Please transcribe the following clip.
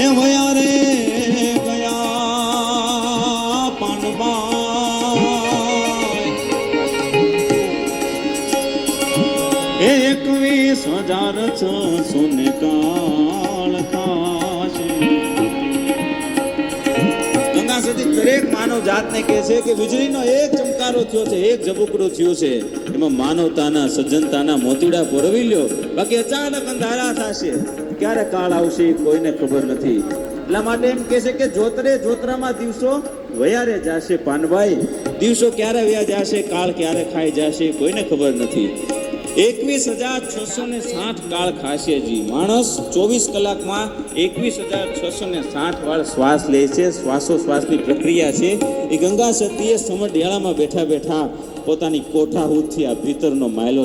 એ ભયા રે ગયા પાનબા એકવીસ હજાર છસો ને કા સતી દરેક માનવ જાતને કહે છે કે વીજળીનો એક ચમકારો થયો છે, એક ઝબુકડો થયો છે. એમાં માનવતાના, સજ્જનતાના મોતીડા પરવી લ્યો. બાકી અચાનક અંધારા થશે. ક્યારે કાળ આવશે કોઈને ખબર નથી. એટલા માટે એમ કહે છે કે જોતરે જોતરામાં દિવસો વયારે જાશે પાનભાઈ. દિવસો ક્યારે વ્યા જશે, કાળ ક્યારે ખાઈ જશે કોઈને ખબર નથી. એકવીસ હજાર છસો ને સાઠ કાળ ખાશે જી. માણસ ચોવીસ કલાકમાં એકવીસ હજાર છસો ને સાઠ વાર શ્વાસ લે છે. શ્વાસોશ્વાસની પ્રક્રિયા છે. એ ગંગા સતીએ સમઢિયાળામાં બેઠા બેઠા પોતાની કોઠાહૂદથી આ ભીતરનો માયલો